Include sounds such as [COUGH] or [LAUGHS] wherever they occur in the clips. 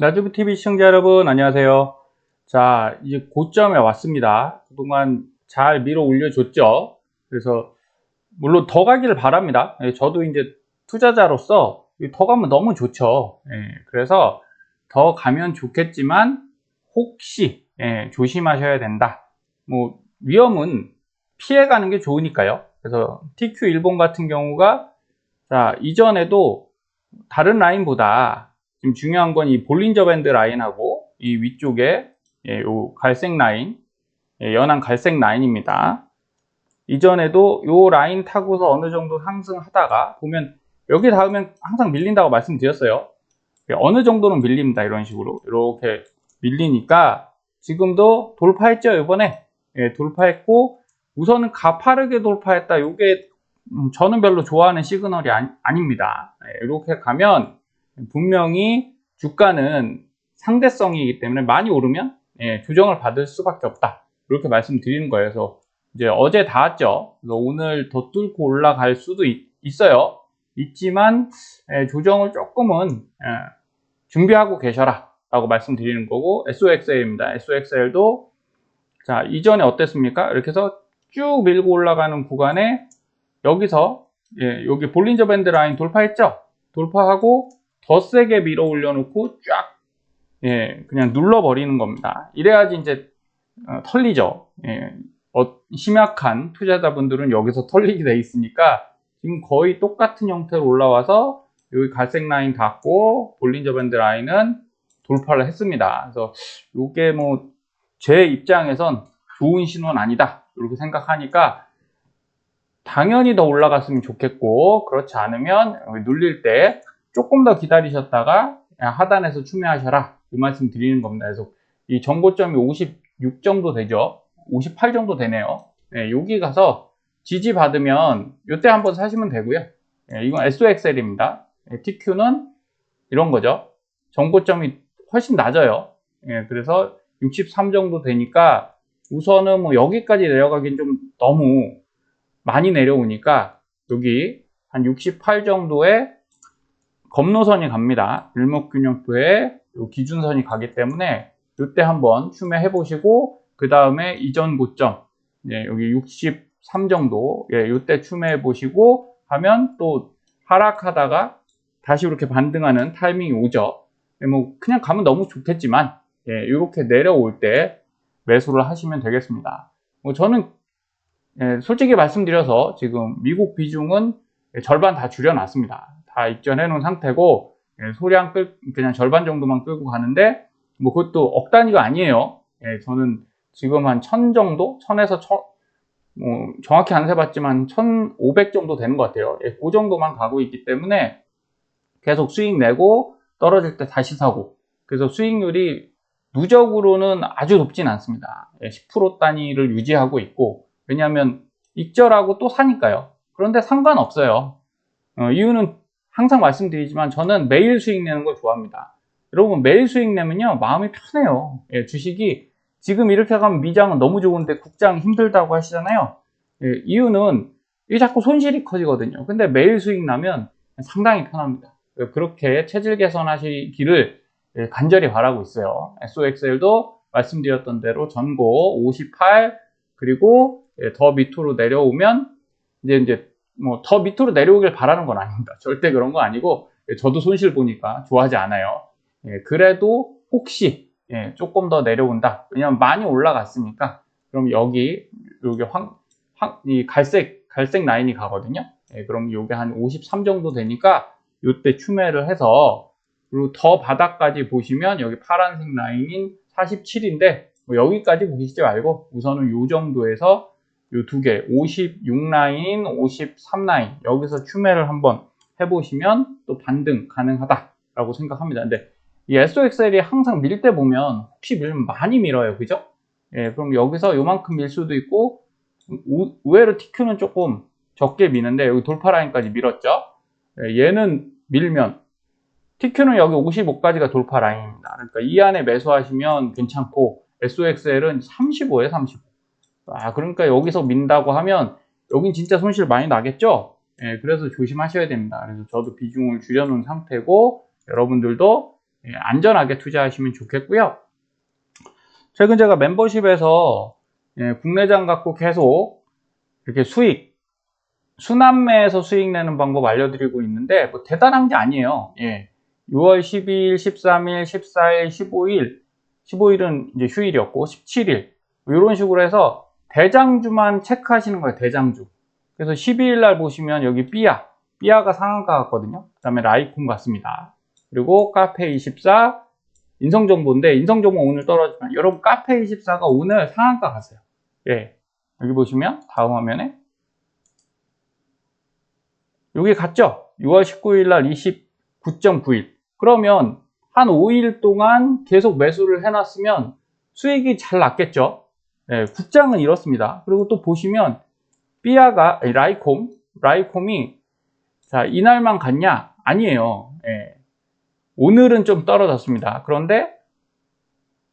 나주부 TV 시청자 여러분 안녕하세요. 자 이제 고점에 왔습니다. 그동안 잘 밀어 올려줬죠. 그래서 물론 더 가기를 바랍니다. 예, 저도 이제 투자자로서 더 가면 너무 좋죠. 예, 그래서 더 가면 좋겠지만 혹시 예, 조심하셔야 된다. 뭐 위험은 피해가는 게 좋으니까요. 그래서 TQ 일본 같은 경우가 자 이전에도 다른 라인보다 지금 중요한 건 이 볼린저 밴드 라인하고 이 위쪽에 예, 요 갈색 라인, 예, 연한 갈색 라인입니다. 이전에도 요 라인 타고서 어느 정도 상승하다가 보면 여기 닿으면 항상 밀린다고 말씀드렸어요. 예, 어느 정도는 밀립니다. 이런 식으로 이렇게 밀리니까 지금도 돌파했죠. 이번에 예, 돌파했고 우선은 가파르게 돌파했다. 요게 음, 저는 별로 좋아하는 시그널이 아니, 닙니다 이렇게 가면 분명히 주가는 상대성이기 때문에 많이 오르면 예, 조정을 받을 수밖에 없다. 이렇게 말씀드리는 거예요. 그래서 이제 어제 닿았죠. 그래서 오늘 더 뚫고 올라갈 수도 있, 어요 있지만 예, 조정을 조금은 예, 준비하고 계셔라 라고 말씀드리는 거고 SOXL입니다. SOXL도 자 이전에 어땠습니까? 이렇게 해서 쭉 밀고 올라가는 구간에 여기서 예, 여기 볼린저 밴드 라인 돌파했죠? 돌파하고 더 세게 밀어 올려놓고 쫙 예, 그냥 눌러버리는 겁니다. 이래야지 이제 어, 털리죠. 예, 어, 심약한 투자자분들은 여기서 털리게 돼 있으니까 지금 거의 똑같은 형태로 올라와서 여기 갈색 라인 닿고 볼린저 밴드 라인은 돌파를 했습니다. 그래서 이게 뭐 제 입장에선 좋은 신호는 아니다. 이렇게 생각하니까 당연히 더 올라갔으면 좋겠고 그렇지 않으면 눌릴 때 조금 더 기다리셨다가 하단에서 추매하셔라 이 말씀 드리는 겁니다. 그래서 이 정고점이 56 정도 되죠. 58 정도 되네요. 네, 여기 가서 지지 받으면 이때 한번 사시면 되고요. 네, 이건 SOXL입니다. 네, TQ는 이런 거죠. 정고점이 훨씬 낮아요. 네, 그래서 63 정도 되니까 우선은 뭐 여기까지 내려가긴 좀 너무 많이 내려오니까 여기 한 68 정도의 검노선이 갑니다. 일목균형표에 기준선이 가기 때문에 이때 한번 추매해 보시고 그 다음에 이전 고점 예, 여기 63 정도 예, 이때 추매해 보시고 하면 또 하락하다가 다시 이렇게 반등하는 타이밍이 오죠. 예, 뭐 그냥 가면 너무 좋겠지만 예, 이렇게 내려올 때 매수를 하시면 되겠습니다. 뭐 저는 예, 솔직히 말씀드려서 지금 미국 비중은 절반 다 줄여놨습니다. 다 입전해 놓은 상태고 예, 소량 끌 그냥 절반 정도만 끌고 가는데 뭐 그것도 억 단위가 아니에요. 예, 저는 지금 한1000 정도? 1000에서 1000, 뭐 정확히 안 세봤지만 1500 정도 되는 것 같아요. 예, 그 정도만 가고 있기 때문에 계속 수익 내고 떨어질 때 다시 사고 그래서 수익률이 누적으로는 아주 높진 않습니다. 예, 10% 단위를 유지하고 있고 왜냐하면 익절하고 또 사니까요. 그런데 상관없어요. 어, 이유는 항상 말씀드리지만 저는 매일 수익 내는 걸 좋아합니다. 여러분 매일 수익 내면요 마음이 편해요. 예, 주식이 지금 이렇게 가면 미장은 너무 좋은데 국장 힘들다고 하시잖아요. 예, 이유는 이 자꾸 손실이 커지거든요. 근데 매일 수익 나면 상당히 편합니다. 그렇게 체질 개선하시기를 예, 간절히 바라고 있어요. SOXL도 말씀드렸던 대로 전고 58 그리고 예, 더 밑으로 내려오면 이제 이제 뭐 더 밑으로 내려오길 바라는 건 아닙니다. 절대 그런 거 아니고 예, 저도 손실 보니까 좋아하지 않아요. 예, 그래도 혹시 조금 더 내려온다. 왜냐면 많이 올라갔으니까 그럼 여기 여기 황, 황, 이 갈색 갈색 라인이 가거든요. 그럼 이게 한 53 정도 되니까 이때 추매를 해서 그리고 더 바닥까지 보시면 여기 파란색 라인인 47인데 뭐 여기까지 보시지 말고 우선은 이 정도에서 이 두 개, 56라인, 53라인 여기서 추매를 한번 해보시면 또 반등 가능하다라고 생각합니다. 근데 이 SOXL이 항상 밀 때 보면 혹시 밀면 많이 밀어요. 그죠? 예, 그럼 여기서 요만큼 밀 수도 있고 의외로 TQ는 조금 적게 미는데 여기 돌파 라인까지 밀었죠. 예, 얘는 밀면 TQ는 여기 55까지가 돌파 라인입니다. 그러니까 이 안에 매수하시면 괜찮고 SOXL은 35에 35. 아, 그러니까 여기서 민다고 하면 여긴 진짜 손실 많이 나겠죠? 예, 그래서 조심하셔야 됩니다. 그래서 저도 비중을 줄여놓은 상태고 여러분들도 예, 안전하게 투자하시면 좋겠고요. 최근 제가 멤버십에서 예, 국내장 갖고 계속 이렇게 수익, 순환매에서 수익 내는 방법 알려드리고 있는데 뭐 대단한 게 아니에요. 예, 6월 12일, 13일, 14일, 15일, 15일은 이제 휴일이었고 17일 이런 식으로 해서 대장주만 체크하시는 거예요. 대장주. 그래서 12일 날 보시면 여기 삐아, 삐아가 상한가 같거든요. 그 다음에 라이콘 같습니다. 그리고 카페 24 인성 정보인데 인성 정보 오늘 떨어지면 여러분 카페 24가 오늘 상한가 갔어요. 예. 여기 보시면 다음 화면에 여기 갔죠? 6월 19일 날 29.9일. 그러면 한 5일 동안 계속 매수를 해놨으면 수익이 잘 났겠죠? 예, 국장은 이렇습니다. 그리고 또 보시면 삐아가 아니, 라이콤, 라이콤이 자 이날만 갔냐? 아니에요. 예. 오늘은 좀 떨어졌습니다. 그런데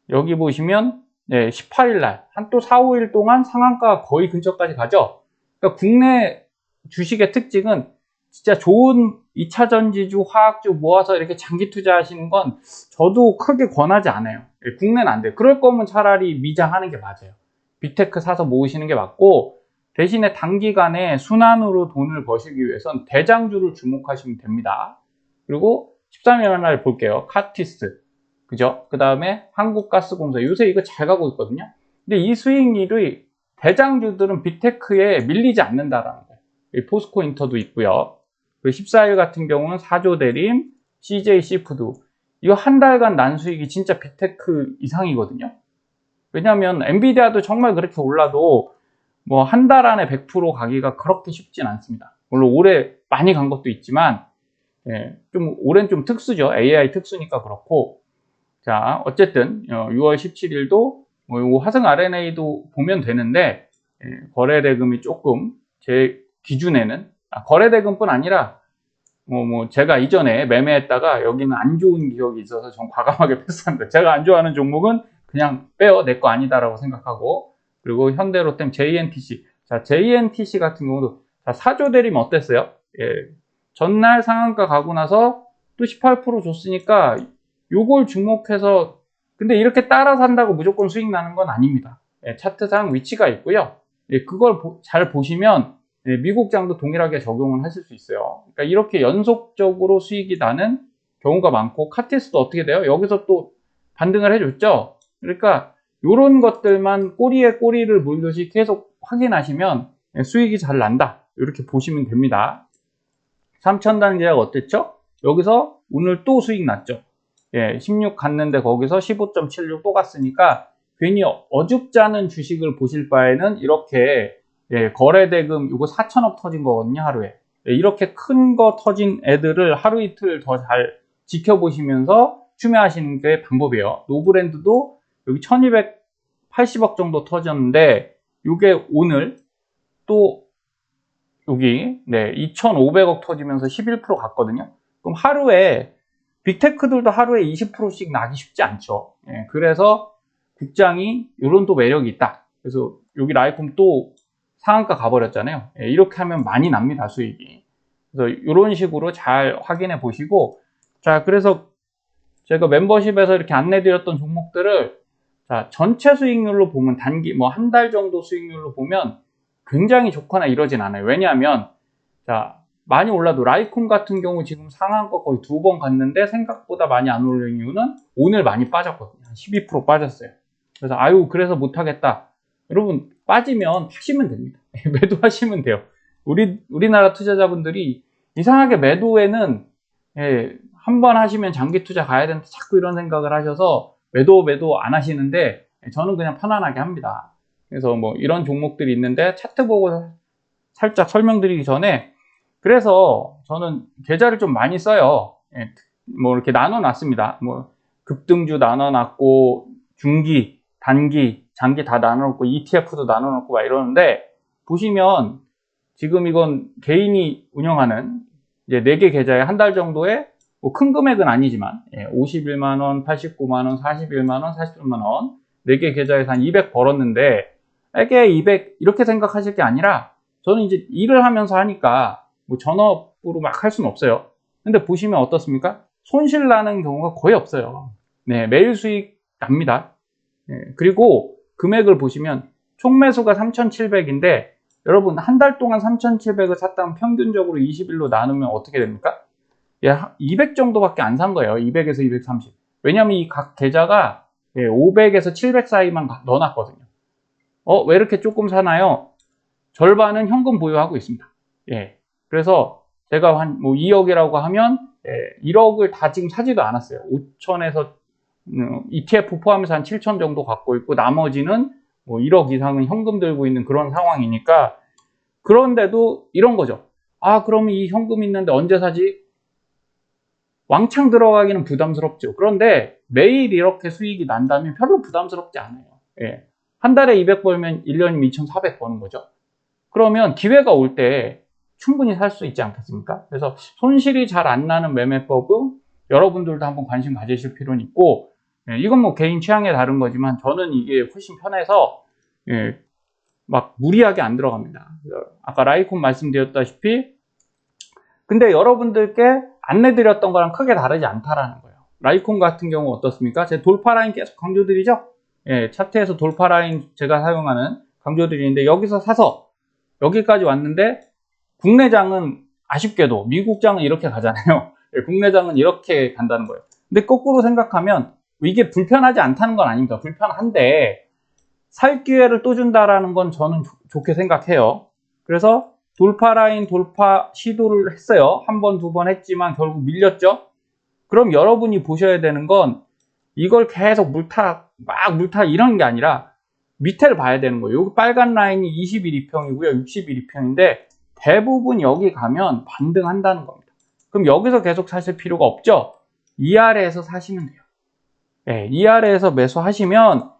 여기 보시면 네, 18일 날, 한 또 4, 5일 동안 상한가 거의 근처까지 가죠. 그러니까 국내 주식의 특징은 진짜 좋은 2차 전지주, 화학주 모아서 이렇게 장기 투자하시는 건 저도 크게 권하지 않아요. 예, 국내는 안 돼요. 그럴 거면 차라리 미장하는 게 맞아요. 빅테크 사서 모으시는 게 맞고 대신에 단기간에 순환으로 돈을 버시기 위해선 대장주를 주목하시면 됩니다. 그리고 13일 날 볼게요. 카티스. 그죠? 그 다음에 한국가스공사. 요새 이거 잘 가고 있거든요. 근데 이 수익률이 대장주들은 빅테크에 밀리지 않는다라는 거예요. 포스코 인터도 있고요. 그리고 14일 같은 경우는 4조 대림, CJ 시푸드. 이거 한 달간 난 수익이 진짜 빅테크 이상이거든요. 왜냐하면 엔비디아도 정말 그렇게 올라도 뭐 한 달 안에 100% 가기가 그렇게 쉽진 않습니다. 물론 올해 많이 간 것도 있지만 예, 좀 올해는 좀 특수죠. AI 특수니까 그렇고 자 어쨌든 6월 17일도 뭐 화성 RNA도 보면 되는데 예, 거래 대금이 조금 제 기준에는 아, 거래 대금뿐 아니라 뭐, 뭐 제가 이전에 매매했다가 여기는 안 좋은 기억이 있어서 전 과감하게 [LAUGHS] 패스합니다. 제가 안 좋아하는 종목은 그냥 빼요. 내거 아니다라고 생각하고 그리고 현대로템 JNTC 자 JNTC 같은 경우도 자, 4조 대리면 어땠어요? 예, 전날 상한가 가고 나서 또 18% 줬으니까 요걸 주목해서 근데 이렇게 따라 산다고 무조건 수익 나는 건 아닙니다. 예, 차트상 위치가 있고요. 예, 그걸 보, 잘 보시면 예, 미국 장도 동일하게 적용을 하실 수 있어요. 그러니까 이렇게 연속적으로 수익이 나는 경우가 많고 카티스도 어떻게 돼요? 여기서 또 반등을 해줬죠. 그러니까 이런 것들만 꼬리에 꼬리를 물듯이 계속 확인하시면 예, 수익이 잘 난다. 이렇게 보시면 됩니다. 3천단 계약 어땠죠? 여기서 오늘 또 수익 났죠. 예, 16 갔는데 거기서 15.76 또 갔으니까 괜히 어줍지 않은 주식을 보실 바에는 이렇게 예, 거래대금 이거 4천억 터진 거거든요 하루에 예, 이렇게 큰 거 터진 애들을 하루 이틀 더 잘 지켜보시면서 추매하시는 게 방법이에요 노브랜드도 여기 1280억 정도 터졌는데 이게 오늘 또 여기 네 2,500억 터지면서 11% 갔거든요. 그럼 하루에 빅테크들도 하루에 20%씩 나기 쉽지 않죠. 예, 그래서 국장이 이런 또 매력이 있다. 그래서 여기 라이콤 또 상한가 가버렸잖아요. 예, 이렇게 하면 많이 납니다 수익이. 그래서 이런 식으로 잘 확인해 보시고 자 그래서 제가 멤버십에서 이렇게 안내드렸던 종목들을 자 전체 수익률로 보면 단기 뭐 한 달 정도 수익률로 보면 굉장히 좋거나 이러진 않아요. 왜냐하면 자 많이 올라도 라이콘 같은 경우 지금 상한가 거의 두 번 갔는데 생각보다 많이 안 오르는 이유는 오늘 많이 빠졌거든요. 12% 빠졌어요. 그래서 아유 그래서 못하겠다. 여러분 빠지면 파시면 됩니다. [LAUGHS] 매도하시면 돼요. 우리 우리나라 투자자분들이 이상하게 매도에는 예, 한 번 하시면 장기 투자 가야 되는데 자꾸 이런 생각을 하셔서 매도 매도 안 하시는데 저는 그냥 편안하게 합니다. 그래서 뭐 이런 종목들이 있는데 차트 보고 살짝 설명드리기 전에 그래서 저는 계좌를 좀 많이 써요. 예, 뭐 이렇게 나눠 놨습니다. 뭐 급등주 나눠 놨고 중기, 단기, 장기 다 나눠 놓고 ETF도 나눠 놓고 막 이러는데 보시면 지금 이건 개인이 운영하는 이제 4개 계좌에 한 달 정도에 뭐 큰 금액은 아니지만 예, 51만 원, 89만 원, 41만 원, 41만 원 4개 계좌에서 한 200 벌었는데 이게 200 이렇게 생각하실 게 아니라 저는 이제 일을 하면서 하니까 뭐 전업으로 막 할 수는 없어요. 근데 보시면 어떻습니까? 손실 나는 경우가 거의 없어요. 네, 매일 수익 납니다. 네, 그리고 금액을 보시면 총 매수가 3,700인데 여러분 한 달 동안 3,700을 샀다면 평균적으로 20일로 나누면 어떻게 됩니까? 예, 200 정도밖에 안 산 거예요. 200에서 230. 왜냐면 이 각 계좌가 500에서 700 사이만 넣어놨거든요. 어, 왜 이렇게 조금 사나요? 절반은 현금 보유하고 있습니다. 예. 그래서 제가 한 뭐 2억이라고 하면 예, 1억을 다 지금 사지도 않았어요. 5천에서 음, ETF 포함해서 한 7천 정도 갖고 있고 나머지는 뭐 1억 이상은 현금 들고 있는 그런 상황이니까 그런데도 이런 거죠. 아, 그러면 이 현금 있는데 언제 사지? 왕창 들어가기는 부담스럽죠. 그런데 매일 이렇게 수익이 난다면 별로 부담스럽지 않아요. 예. 한 달에 200 벌면 1년이면 2,400 버는 거죠. 그러면 기회가 올 때 충분히 살 수 있지 않겠습니까? 그래서 손실이 잘 안 나는 매매법은 여러분들도 한번 관심 가지실 필요는 있고, 예, 이건 뭐 개인 취향에 다른 거지만 저는 이게 훨씬 편해서, 예, 막 무리하게 안 들어갑니다. 아까 라이콘 말씀드렸다시피, 근데 여러분들께 안내드렸던 거랑 크게 다르지 않다라는 거예요. 라이콘 같은 경우 어떻습니까? 제 돌파 라인 계속 강조드리죠? 예, 차트에서 돌파 라인 제가 사용하는 강조드리는데 여기서 사서 여기까지 왔는데 국내장은 아쉽게도 미국장은 이렇게 가잖아요. [LAUGHS] 예, 국내장은 이렇게 간다는 거예요. 근데 거꾸로 생각하면 이게 불편하지 않다는 건 아닙니다. 불편한데 살 기회를 또 준다라는 건 저는 조- 좋게 생각해요. 그래서 돌파 라인 돌파 시도를 했어요. 한 번, 두 번 했지만 결국 밀렸죠. 그럼 여러분이 보셔야 되는 건 이걸 계속 물타, 막 물타 이런 게 아니라 밑에를 봐야 되는 거예요. 여기 빨간 라인이 21이평이고요. 61이평인데 대부분 여기 가면 반등한다는 겁니다. 그럼 여기서 계속 사실 필요가 없죠? 이 아래에서 사시면 돼요. 예, 이 아래에서 매수하시면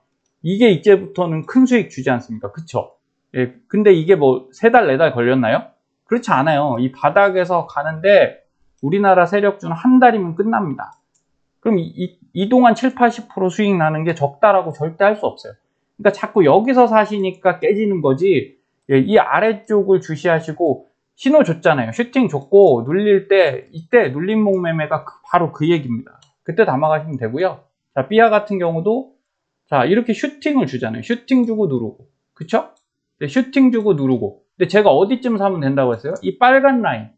이게 이제부터는 큰 수익 주지 않습니까? 그쵸? 예, 근데 이게 뭐 세 달, 네 달 걸렸나요? 그렇지 않아요. 이 바닥에서 가는데 우리나라 세력주는 한 달이면 끝납니다. 그럼 이, 이, 이 동안 7, 80% 수익 나는 게 적다라고 절대 할 수 없어요. 그러니까 자꾸 여기서 사시니까 깨지는 거지. 예, 이 아래쪽을 주시하시고 신호 줬잖아요. 슈팅 줬고 눌릴 때 이때 눌림 목 매매가 그- 바로 그 얘기입니다. 그때 담아가시면 되고요. 자, 삐아 같은 경우도 자 이렇게 슈팅을 주잖아요. 슈팅 주고 누르고 그쵸? 네, 슈팅 주고 누르고 근데 제가 어디쯤 사면 된다고 했어요? 이 빨간 라인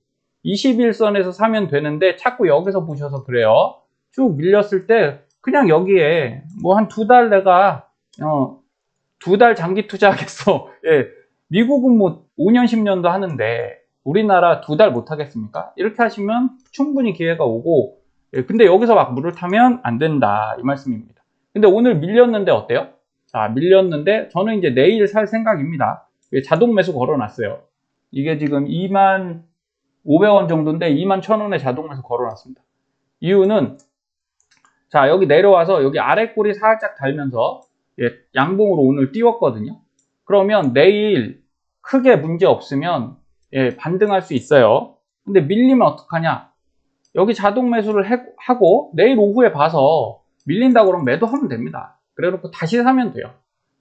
21선에서 사면 되는데 자꾸 여기서 보셔서 그래요. 쭉 밀렸을 때 그냥 여기에 뭐 한 두 달 내가 어, 두 달 장기 투자하겠어. [LAUGHS] 예. 미국은 뭐 5년, 10년도 하는데 우리나라 두 달 못 하겠습니까? 이렇게 하시면 충분히 기회가 오고 예, 근데 여기서 막 물을 타면 안 된다 이 말씀입니다. 근데 오늘 밀렸는데 어때요? 자, 밀렸는데 저는 이제 내일 살 생각입니다. 예, 자동 매수 걸어놨어요. 이게 지금 2만 500원 정도인데 2만 1000원에 자동 매수 걸어놨습니다. 이유는 자 여기 내려와서 여기 아래 꼬리 살짝 달면서 예, 양봉으로 오늘 띄웠거든요. 그러면 내일 크게 문제 없으면 예, 반등할 수 있어요. 근데 밀리면 어떡하냐? 여기 자동 매수를 해- 하고 내일 오후에 봐서 밀린다 그러면 매도하면 됩니다. 그래놓고 다시 사면 돼요.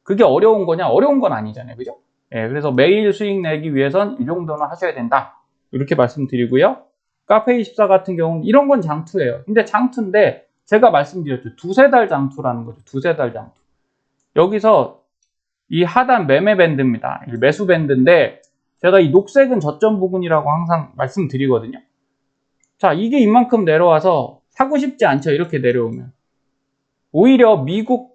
그게 어려운 거냐? 어려운 건 아니잖아요. 그죠? 예, 그래서 매일 수익 내기 위해선 이 정도는 하셔야 된다. 이렇게 말씀드리고요. 카페24 같은 경우는 이런 건 장투예요. 근데 장투인데 제가 말씀드렸죠. 두세 달 장투라는 거죠. 두세 달 장투. 여기서 이 하단 매매 밴드입니다. 이 매수 밴드인데 제가 이 녹색은 저점 부분이라고 항상 말씀드리거든요. 자, 이게 이만큼 내려와서 사고 싶지 않죠. 이렇게 내려오면. 오히려 미국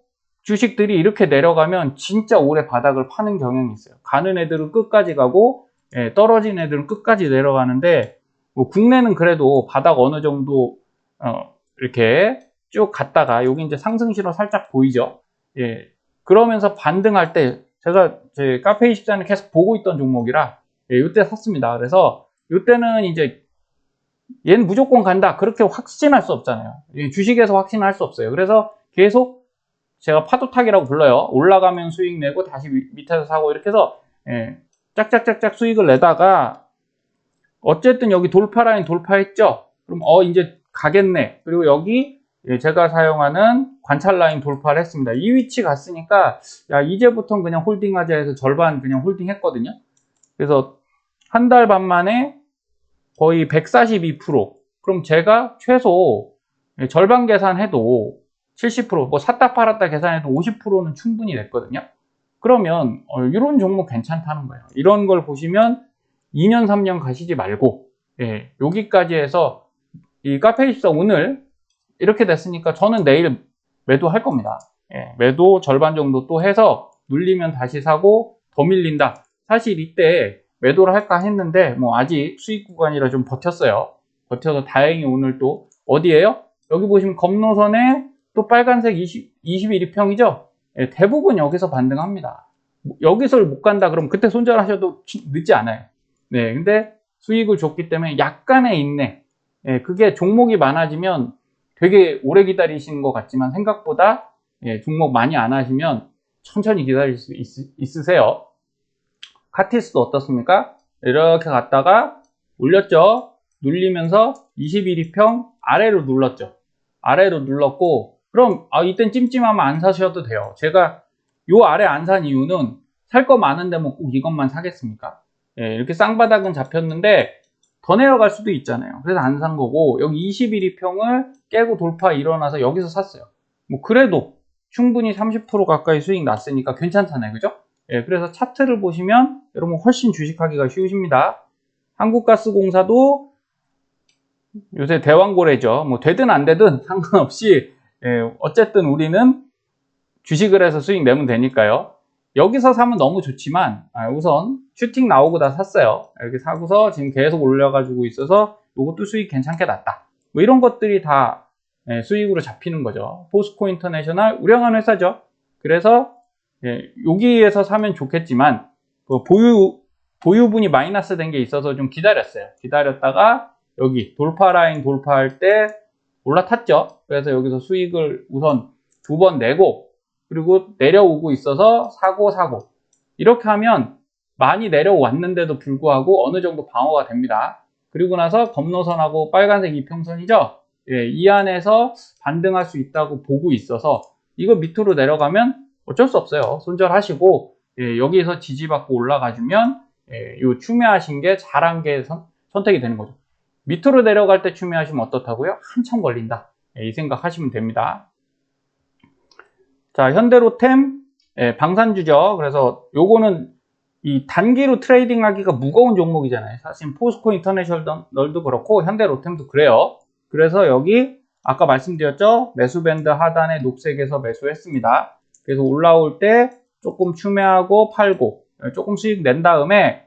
주식들이 이렇게 내려가면 진짜 오래 바닥을 파는 경향이 있어요. 가는 애들은 끝까지 가고 예, 떨어진 애들은 끝까지 내려가는데 뭐 국내는 그래도 바닥 어느 정도 어, 이렇게 쭉 갔다가 여기 이제 상승 신호 살짝 보이죠. 예. 그러면서 반등할 때 제가 제 카페 24는 계속 보고 있던 종목이라 예, 이때 샀습니다. 그래서 이때는 이제 얘는 무조건 간다 그렇게 확신할 수 없잖아요. 예, 주식에서 확신할 수 없어요. 그래서 계속 제가 파도 타기라고 불러요. 올라가면 수익 내고 다시 위- 밑에서 사고 이렇게 해서 예, 짝짝짝짝 수익을 내다가 어쨌든 여기 돌파 라인 돌파했죠. 그럼 어 이제 가겠네. 그리고 여기 예, 제가 사용하는 관찰 라인 돌파를 했습니다. 이 위치 갔으니까 야 이제부터는 그냥 홀딩하자 해서 절반 그냥 홀딩했거든요. 그래서 한 달 반 만에 거의 142% 그럼 제가 최소 예, 절반 계산해도 70%, 뭐 샀다 팔았다 계산해도 50%는 충분히 냈거든요. 그러면 어, 이런 종목 괜찮다는 거예요. 이런 걸 보시면 2년, 3년 가시지 말고 예, 여기까지 해서 이 카페24 오늘 이렇게 됐으니까 저는 내일 매도할 겁니다. 예, 매도 절반 정도 또 해서 눌리면 다시 사고 더 밀린다. 사실 이때 매도를 할까 했는데 뭐 아직 수익 구간이라 좀 버텼어요. 버텨서 다행히 오늘 또 어디에요? 여기 보시면 검노선에 또 빨간색 20, 21일평이죠? 예, 대부분 여기서 반등합니다. 여기서 못 간다 그러면 그때 손절하셔도 늦지 않아요. 네, 근데 수익을 줬기 때문에 약간의 인내. 예, 그게 종목이 많아지면 되게 오래 기다리시는 것 같지만 생각보다 예, 종목 많이 안 하시면 천천히 기다릴 수 있, 있으세요. 카티스도 어떻습니까? 이렇게 갔다가 올렸죠. 눌리면서 21일평 아래로 눌렀죠. 아래로 눌렀고 그럼 아, 이땐 찜찜하면 안 사셔도 돼요. 제가 요 아래 안 산 이유는 살 거 많은데 뭐 꼭 이것만 사겠습니까? 예, 이렇게 쌍바닥은 잡혔는데 더 내려갈 수도 있잖아요. 그래서 안 산 거고 여기 21일평을 깨고 돌파 일어나서 여기서 샀어요. 뭐 그래도 충분히 30% 가까이 수익 났으니까 괜찮잖아요. 그죠? 예, 그래서 차트를 보시면 여러분 훨씬 주식하기가 쉬우십니다. 한국가스공사도 요새 대왕고래죠. 뭐 되든 안 되든 상관없이 예, 어쨌든 우리는 주식을 해서 수익 내면 되니까요. 여기서 사면 너무 좋지만 아, 우선 슈팅 나오고 다 샀어요. 이렇게 사고서 지금 계속 올려가지고 있어서 이것도 수익 괜찮게 났다. 뭐 이런 것들이 다 예, 수익으로 잡히는 거죠. 포스코 인터내셔널 우량한 회사죠. 그래서 예, 여기에서 사면 좋겠지만 그 보유 보유분이 마이너스 된 게 있어서 좀 기다렸어요. 기다렸다가 여기 돌파 라인 돌파할 때 올라탔죠. 그래서 여기서 수익을 우선 두 번 내고 그리고 내려오고 있어서 사고 사고 이렇게 하면 많이 내려왔는데도 불구하고 어느 정도 방어가 됩니다. 그리고 나서 검노선하고 빨간색 이평선이죠. 예, 이 안에서 반등할 수 있다고 보고 있어서 이거 밑으로 내려가면 어쩔 수 없어요. 손절하시고 예, 여기에서 지지받고 올라가주면 예, 요 추매하신 게 잘한 게 선, 택이 되는 거죠. 밑으로 내려갈 때 추매하시면 어떻다고요? 한참 걸린다. 예, 이 생각하시면 됩니다. 자, 현대로템 예, 방산주죠. 그래서 요거는 이 단기로 트레이딩 하기가 무거운 종목이잖아요. 사실 포스코 인터내셔널도 그렇고 현대로템도 그래요. 그래서 여기 아까 말씀드렸죠. 매수밴드 하단에 녹색에서 매수했습니다. 그래서 올라올 때 조금 추매하고 팔고 조금 수익 낸 다음에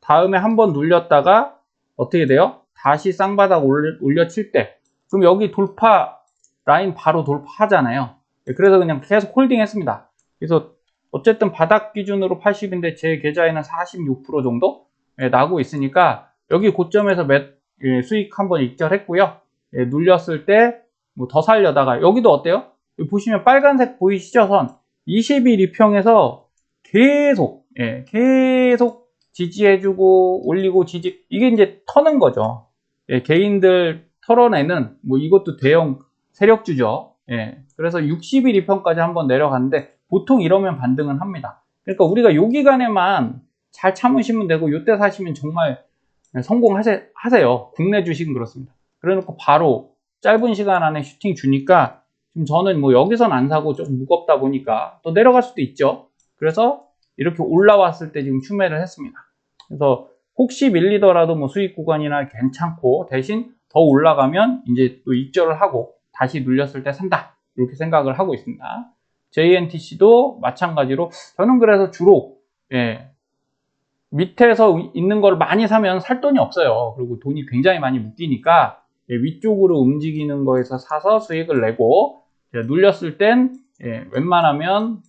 다음에 한번 눌렸다가 어떻게 돼요? 다시 쌍바닥 올려, 올려 칠 때 그럼 여기 돌파 라인 바로 돌파하잖아요. 그래서 그냥 계속 홀딩 했습니다. 그래서 어쨌든 바닥 기준으로 80인데 제 계좌에는 46% 정도 예, 나고 있으니까 여기 고점에서 매, 예, 수익 한번 익절했고요. 예, 눌렸을 때 뭐 더 살려다가 여기도 어때요? 보시면 빨간색 보이시죠? 선 20일 2평에서 계속 예, 계속 지지해주고 올리고 지지 이게 이제 터는 거죠. 예, 개인들 털어내는 뭐 이것도 대형 세력주죠. 예, 그래서 60일 2평까지 한번 내려갔는데 보통 이러면 반등은 합니다. 그러니까 우리가 요 기간에만 잘 참으시면 되고 요때 사시면 정말 성공하세요. 국내 주식은 그렇습니다. 그래놓고 바로 짧은 시간 안에 슈팅 주니까 저는 뭐 여기선 안 사고 좀 무겁다 보니까 또 내려갈 수도 있죠. 그래서 이렇게 올라왔을 때 지금 추매를 했습니다. 그래서 혹시 밀리더라도 뭐 수익 구간이나 괜찮고 대신 더 올라가면 이제 또 입절을 하고 다시 눌렸을 때 산다. 이렇게 생각을 하고 있습니다. JNTC도 마찬가지로 저는 그래서 주로 예, 밑에서 있는 걸 많이 사면 살 돈이 없어요. 그리고 돈이 굉장히 많이 묶이니까 예, 위쪽으로 움직이는 거에서 사서 수익을 내고 예, 눌렸을 땐 예, 웬만하면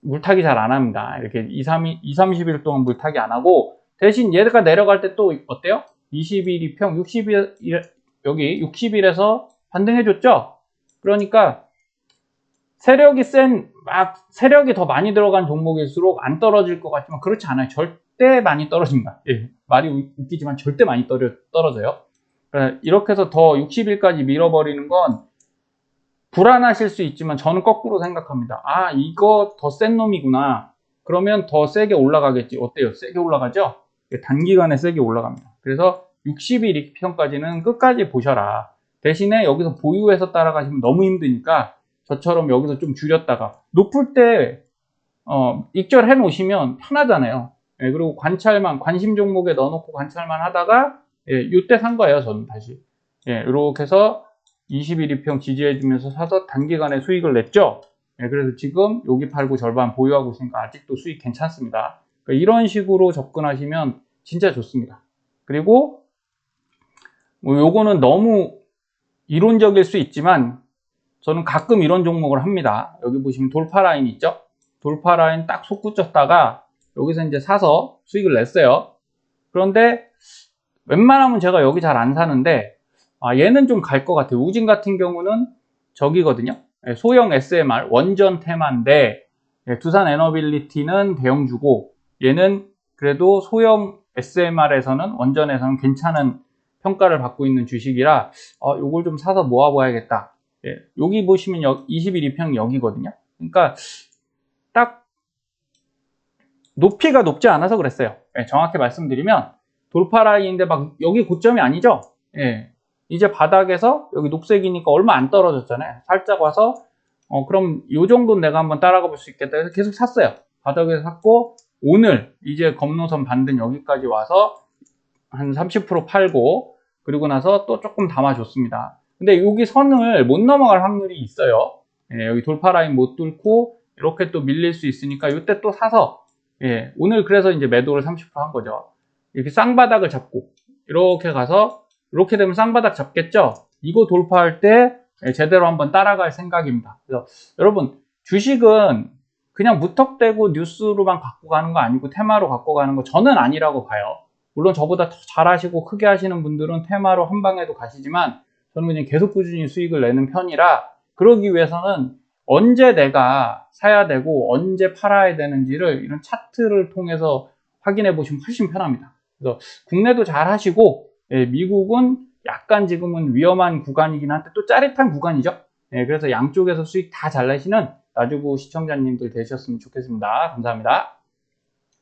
물타기 잘 안 합니다. 이렇게 2, 3, 2, 30일 동안 물타기 안 하고 대신 얘가 내려갈 때 또 어때요? 20일 2평 60일 여기 60일에서 반등해줬죠? 그러니까 세력이 센, 막, 세력이 더 많이 들어간 종목일수록 안 떨어질 것 같지만 그렇지 않아요. 절대 많이 떨어집니다. 예, 말이 웃기지만 절대 많이 떨어, 떨어져요. 그러니까 이렇게 해서 더 60일까지 밀어버리는 건 불안하실 수 있지만 저는 거꾸로 생각합니다. 아, 이거 더 센 놈이구나. 그러면 더 세게 올라가겠지. 어때요? 세게 올라가죠? 단기간에 세게 올라갑니다. 그래서 60일 2평까지는 끝까지 보셔라. 대신에 여기서 보유해서 따라가시면 너무 힘드니까 저처럼 여기서 좀 줄였다가 높을 때 어, 익절해 놓으시면 편하잖아요. 예, 그리고 관찰만 관심 종목에 넣어놓고 관찰만 하다가 예, 이때 산 거예요. 저는 다시 예, 이렇게 해서 21일 평 지지해주면서 사서 단기간에 수익을 냈죠. 예, 그래서 지금 여기 팔고 절반 보유하고 있으니까 아직도 수익 괜찮습니다. 그러니까 이런 식으로 접근하시면 진짜 좋습니다. 그리고 뭐 요거는 너무 이론적일 수 있지만 저는 가끔 이런 종목을 합니다. 여기 보시면 돌파 라인 있죠? 돌파 라인 딱 솟구쳤다가 여기서 이제 사서 수익을 냈어요. 그런데 웬만하면 제가 여기 잘 안 사는데 아, 얘는 좀 갈 것 같아요. 우진 같은 경우는 저기거든요. 예, 소형 SMR 원전 테마인데 예, 두산 에너빌리티는 대형주고 얘는 그래도 소형 SMR에서는 원전에서는 괜찮은 평가를 받고 있는 주식이라 어, 요걸 좀 사서 모아봐야겠다. 예, 여기 보시면 21일평 여기거든요. 그러니까 딱 높이가 높지 않아서 그랬어요. 예, 정확히 말씀드리면 돌파 라인인데 막 여기 고점이 아니죠. 예, 이제 바닥에서 여기 녹색이니까 얼마 안 떨어졌잖아요. 살짝 와서 어 그럼 요 정도는 내가 한번 따라가 볼 수 있겠다 해서 계속 샀어요. 바닥에서 샀고 오늘 이제 검노선 반등 여기까지 와서 한 30% 팔고 그리고 나서 또 조금 담아줬습니다. 근데 여기 선을 못 넘어갈 확률이 있어요. 예, 여기 돌파 라인 못 뚫고 이렇게 또 밀릴 수 있으니까 이때 또 사서 예, 오늘 그래서 이제 매도를 30%한 거죠. 이렇게 쌍바닥을 잡고 이렇게 가서 이렇게 되면 쌍바닥 잡겠죠? 이거 돌파할 때 예, 제대로 한번 따라갈 생각입니다. 그래서 여러분 주식은 그냥 무턱대고 뉴스로만 갖고 가는 거 아니고 테마로 갖고 가는 거 저는 아니라고 봐요. 물론 저보다 더 잘하시고 크게 하시는 분들은 테마로 한 방에도 가시지만 저는 그냥 계속 꾸준히 수익을 내는 편이라 그러기 위해서는 언제 내가 사야 되고 언제 팔아야 되는지를 이런 차트를 통해서 확인해 보시면 훨씬 편합니다. 그래서 국내도 잘 하시고 예, 미국은 약간 지금은 위험한 구간이긴 한데 또 짜릿한 구간이죠. 예, 그래서 양쪽에서 수익 다 잘 내시는 나주구 시청자님들 되셨으면 좋겠습니다. 감사합니다.